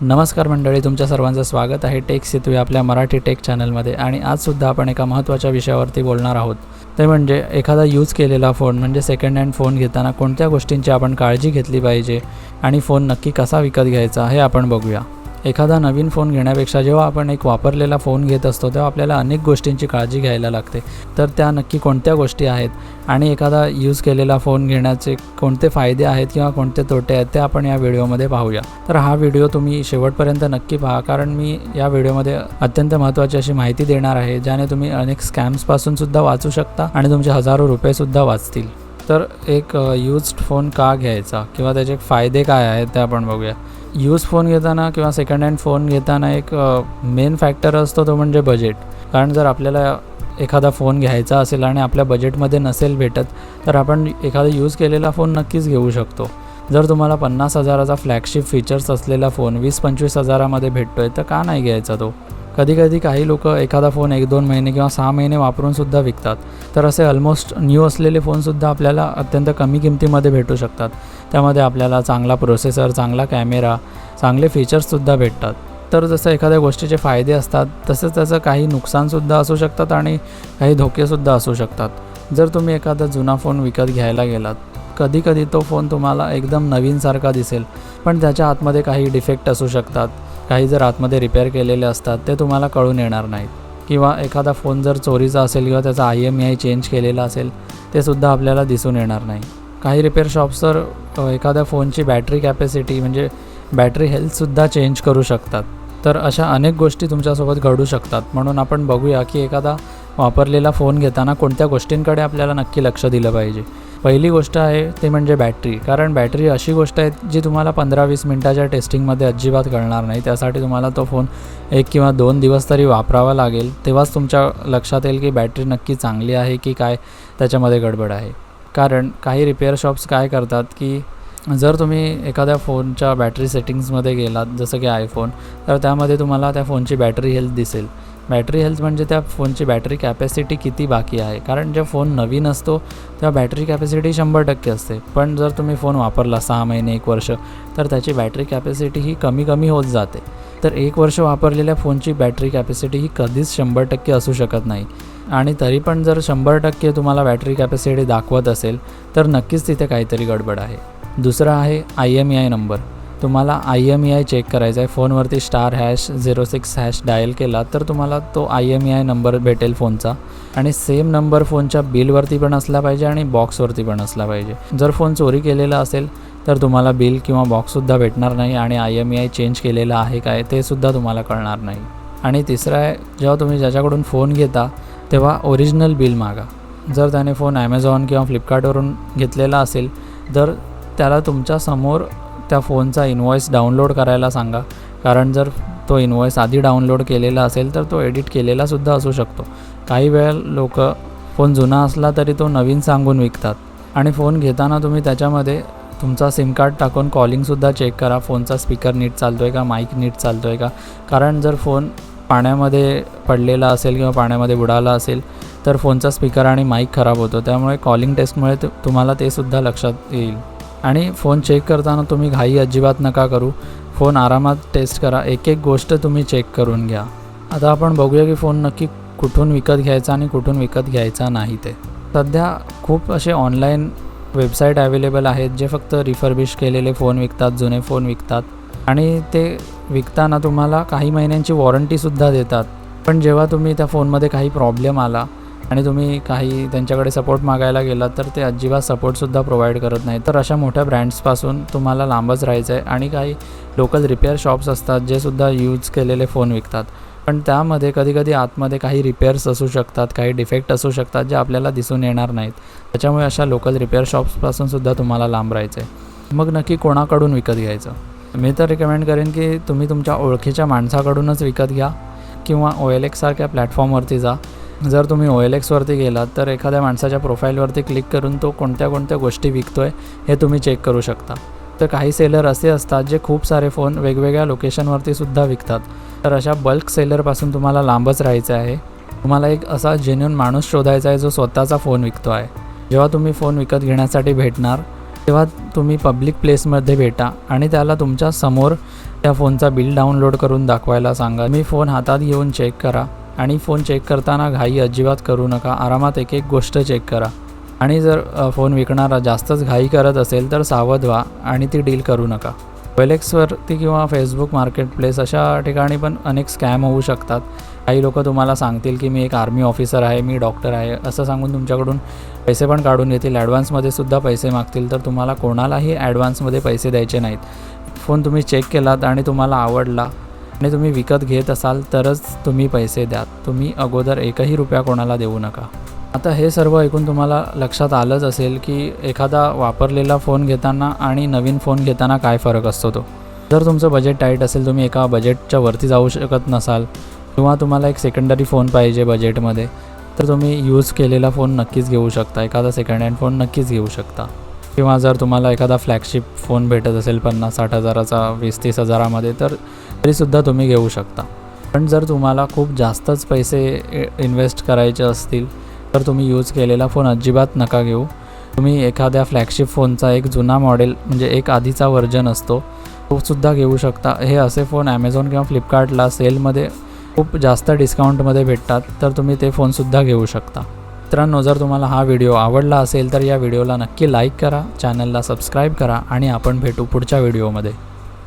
नमस्कार मंडळी तुमच्या सर्वांचं स्वागत आहे टेक सेतू या आपल्या मराठी टेक चॅनलमध्ये आणि आजसुद्धा आपण एका महत्त्वाच्या विषयावरती बोलणार आहोत. ते म्हणजे एखादा यूज केलेला फोन म्हणजे सेकंड हँड फोन घेताना कोणत्या गोष्टींची आपण काळजी घेतली पाहिजे आणि फोन नक्की कसा विकत घ्यायचा हे आपण बघूया. एखादा नवीन फोन घेण्यापेक्षा जेव्हा आपण एक वापरलेला फोन घेत असतो तेव्हा आपल्याला अनेक गोष्टींची काळजी घ्यायला लागते. तर त्या नक्की कोणत्या गोष्टी आहेत आणि एखादा यूज केलेला फोन घेण्याचे कोणते फायदे आहेत किंवा कोणते तोटे आहेत ते आपण या व्हिडिओमध्ये पाहूया. तर हा व्हिडिओ तुम्ही शेवटपर्यंत नक्की पहा कारण मी या व्हिडिओमध्ये अत्यंत महत्त्वाची अशी माहिती देणार आहे ज्याने तुम्ही अनेक स्कॅम्सपासून सुद्धा वाचू शकता आणि तुमचे हजारो रुपयेसुद्धा वाचतील. तर एक यूज्ड फोन का घ्यायचा? किंवा त्याचे फायदे काय आहेत ते आपण बघूया. यूज फोन घेताना किंवा सेकंड हँड फोन घेताना एक मेन फॅक्टर असतो तो म्हणजे बजेट कारण जर आपल्याला एखादा फोन घ्यायचा असेल आणि आपल्या बजेटमध्ये नसेल भेटत तर आपण एखादा यूज केलेला फोन नक्कीच घेऊ शकतो. जर तुम्हाला पन्नास हजाराचा फ्लॅगशिप फीचर्स असलेला फोन वीस पंचवीस हजारामध्ये भेटतो आहे तर का नाही घ्यायचा तो? कधीकधी काही लोक एखादा फोन एक दोन महिने किंवा सहा महिने वापरून सुद्धा विकतात. तर असे ऑलमोस्ट न्यू असलेले फोनसुद्धा आपल्याला अत्यंत कमी किमतीमध्ये भेटू शकतात. त्यामध्ये आपल्याला चांगला प्रोसेसर चांगला कॅमेरा चांगले फीचर्ससुद्धा भेटतात. तर जसं एखाद्या गोष्टीचे फायदे असतात तसंच त्याचं काही नुकसानसुद्धा असू शकतात आणि काही धोकेसुद्धा असू शकतात. जर तुम्ही एखादा जुना फोन विकत घ्यायला गेलात कधीकधी तो फोन तुम्हाला एकदम नवीनसारखा दिसेल पण त्याच्या आतमध्ये काही डिफेक्ट असू शकतात. काही जर आतमध्ये रिपेअर केलेले असतात ते तुम्हाला कळून येणार नाहीत. किंवा एखादा फोन जर चोरीचा असेल किंवा त्याचा आय एम आय चेंज केलेला असेल ते सुद्धा आपल्याला दिसून येणार नाही. काही रिपेअर शॉप्स तर एखाद्या फोनची बॅटरी कॅपॅसिटी म्हणजे बॅटरी हेल्थसुद्धा चेंज करू शकतात. तर अशा अनेक गोष्टी तुमच्यासोबत घडू शकतात. म्हणून आपण बघूया की एखादा वापरलेला फोन घेताना कोणत्या गोष्टींकडे आपल्याला नक्की लक्ष दिलं पाहिजे. पहिली गोष्ट आहे ते म्हणजे बॅटरी. कारण बॅटरी अशी गोष्ट आहे जी तुम्हाला पंधरा वीस मिनटाच्या टेस्टिंगमध्ये अजिबात कळणार नाही. त्यासाठी तुम्हाला तो फोन एक किंवा दोन दिवस तरी वापरावा लागेल. तेव्हाच तुमच्या लक्षात येईल की बॅटरी नक्की चांगली आहे की काय त्याच्यामध्ये गडबड आहे. कारण काही रिपेअर शॉप्स काय करतात की जर तुम्ही एखाद्या फोनच्या बॅटरी सेटिंग्समध्ये गेलात जसं की आयफोन तर त्यामध्ये तुम्हाला त्या फोनची बॅटरी हेल्थ दिसेल. बॅटरी हेल्थ म्हणजे त्या फोनची बॅटरी कॅपॅसिटी किती बाकी आहे? कारण जेव्हा फोन नवीन असतो तेव्हा बॅटरी कॅपॅसिटी शंभर टक्के असते. पण जर तुम्ही फोन वापरला सहा महिने एक वर्ष तर त्याची बॅटरी कॅपॅसिटी ही कमी कमी होत जाते. तर एक वर्ष वापरलेल्या फोनची बॅटरी कॅपॅसिटी ही कधीच शंभर टक्के असू शकत नाही. आणि तरी पण जर शंभर टक्के तुम्हाला बॅटरी कॅपॅसिटी दाखवत असेल तर नक्कीच तिथे काहीतरी गडबड आहे. दुसरं आहे I M E I number. तुम्हाला I M E I check करायचा आहे. फोनवरती star hash zero six hash dial केला तर तुम्हाला तो I M E I number भेटेल फोनचा. आणि सेम नंबर फोनच्या बिलवरती पण असला पाहिजे आणि बॉक्सवरती पण असला पाहिजे. जर फोन चोरी केलेला असेल तर तुम्हाला बिल किंवा बॉक्ससुद्धा भेटणार नाही आणि I M E I change केलेलं आहे काय ते सुद्धा तुम्हाला कळणार नाही. आणि तिसरं आहे जेव्हा तुम्ही ज्याच्याकडून फोन घेता तेव्हा ओरिजिनल बिल मागा. जर त्याने फोन ॲमेझॉन किंवा फ्लिपकार्टवरून घेतलेला असेल तर त्याला तुमच्यासमोर त्या फोनचा इन्व्हॉइस डाउनलोड करायला सांगा. कारण जर तो इन्व्हॉइस आधी डाउनलोड केलेला असेल तर तो एडिट केलेलासुद्धा असू शकतो. काही वेळा लोक फोन जुना असला तरी तो नवीन सांगून विकतात. आणि फोन घेताना तुम्ही त्याच्यामध्ये तुमचा सिम कार्ड टाकून कॉलिंगसुद्धा चेक करा. फोनचा स्पीकर नीट चालतो आहे का? माईक नीट चालतो आहे का? कारण जर फोन पाण्यामध्ये पडलेला असेल किंवा पाण्यामध्ये बुडाला असेल तर फोनचा स्पीकर आणि माईक खराब होतो. त्यामुळे कॉलिंग टेस्टमुळे तुम्हाला ते सुद्धा लक्षात येईल. आणि फोन चेक करताना तुम्ही घाई अजिबात नका करू. फोन आरामात टेस्ट करा. एक एक गोष्ट तुम्ही चेक करून घ्या. आता आपण बघूया की फोन नक्की कुठून विकत घ्यायचा आणि कुठून विकत घ्यायचा नाही ते. सध्या खूप असे ऑनलाईन वेबसाईट अवेलेबल आहेत जे फक्त रिफर्बिश केलेले फोन विकतात जुने फोन विकतात. आणि ते विकताना तुम्हाला काही महिन्यांची वॉरंटीसुद्धा देतात. पण जेव्हा तुम्ही त्या फोनमध्ये काही प्रॉब्लेम आला आणि तुम्ही काही त्यांच्याकडे सपोर्ट मागायला गेलात तर ते अजिबात सपोर्टसुद्धा प्रोव्हाइड करत नाही तर अशा मोठ्या ब्रँड्सपासून तुम्हाला लांबच राहायचं आहे आणि काही लोकल रिपेअर शॉप्स असतात जे सुद्धा यूज केलेले फोन विकतात. पण त्यामध्ये कधीकधी आतमध्ये काही रिपेअर्स असू शकतात काही डिफेक्ट असू शकतात जे आपल्याला दिसून येणार नाहीत. त्याच्यामुळे अशा लोकल रिपेअर शॉप्सपासून सुद्धा तुम्हाला लांब राहायचं आहे मग नक्की कोणाकडून विकत घ्यायचं? मी तर रिकमेंड करेन की तुम्ही तुमच्या ओळखीच्या माणसाकडूनच विकत घ्या किंवा ओ एल एक्ससारख्या प्लॅटफॉर्मवरती जा. जर तुम्ही ओ एल एक्सवरती गेलात तर एखाद्या माणसाच्या प्रोफाईलवरती क्लिक करून तो कोणत्या कोणत्या गोष्टी विकतो आहे हे तुम्ही चेक करू शकता. तर काही सेलर असे असतात जे खूप सारे फोन वेगवेगळ्या लोकेशनवरती सुद्धा विकतात. तर अशा बल्क सेलरपासून तुम्हाला लांबच राहायचं आहे. तुम्हाला एक असा जेन्युन माणूस शोधायचा आहे जो स्वतःचा फोन विकतो आहे. जेव्हा तुम्ही फोन विकत घेण्यासाठी भेटणार तेव्हा तुम्ही पब्लिक प्लेसमध्ये भेटा आणि त्याला तुमच्यासमोर त्या फोनचा बिल डाउनलोड करून दाखवायला सांगा. मी फोन हातात घेऊन चेक करा. आणि फोन चेक करताना घाई अजिबात करू नका. आरामात एक एक गोष्ट चेक करा. आणि जर फोन विकणारा जास्तच घाई करत असेल तर सावध व्हा आणि ती डील करू नका. वेलेक्सवरती किंवा फेसबुक मार्केट प्लेस अशा ठिकाणी पण अनेक स्कॅम होऊ शकतात. काही लोक तुम्हाला सांगतील की मी एक आर्मी ऑफिसर आहे मी डॉक्टर आहे असं सांगून तुमच्याकडून पैसे पण काढून घेतील ॲडव्हान्समध्ये सुद्धा पैसे मागतील तर तुम्हाला कोणालाही ॲडव्हान्समध्ये पैसे द्यायचे नाहीत. फोन तुम्ही चेक केलात आणि तुम्हाला आवडला आणि तुम्ही विकत घेत असाल तरच तुम्ही पैसे द्या तुम्ही अगोदर एकही रुपया कोणाला देऊ नका. आता हे सर्व ऐकून तुम्हाला लक्षात आलंच असेल की एखादा वापरलेला फोन घेताना आणि नवीन फोन घेताना काय फरक असतो तो. जर तुमचं बजेट टाईट असेल तुम्ही एका बजेटच्या वरती जाऊ शकत नसाल किंवा तुम्हाला एक सेकंडरी फोन पाहिजे बजेटमध्ये तर तुम्ही यूज केलेला फोन नक्कीच घेऊ शकता. एखादा सेकंड हँड फोन नक्कीच घेऊ शकता. किंवा जर तुम्हाला एखादा फ्लॅगशिप फोन भेटत असेल पन्नास साठ हजाराचा वीस तीस हजारामध्ये तर तरीसुद्धा तुम्ही घेऊ शकता. पण जर तुम्हाला खूप जास्तच पैसे इन्व्हेस्ट करायचे असतील तर तुम्ही यूज केलेला फोन अजिबात नका घेऊ. तुम्ही एखाद्या फ्लॅगशिप फोनचा एक जुना मॉडेल म्हणजे एक आधीचा व्हर्जन असतो तो सुद्धा घेऊ शकता. हे असे फोन ॲमेझॉन किंवा फ्लिपकार्टला सेलमध्ये खूप जास्त डिस्काउंटमध्ये भेटतात तर तुम्ही ते फोनसुद्धा घेऊ शकता. मित्रांनो जर तुम्हाला हा व्हिडिओ आवडला असेल तर या व्हिडिओला नक्की लाईक करा चॅनलला सबस्क्राईब करा आणि आपण भेटू पुढच्या व्हिडिओमध्ये.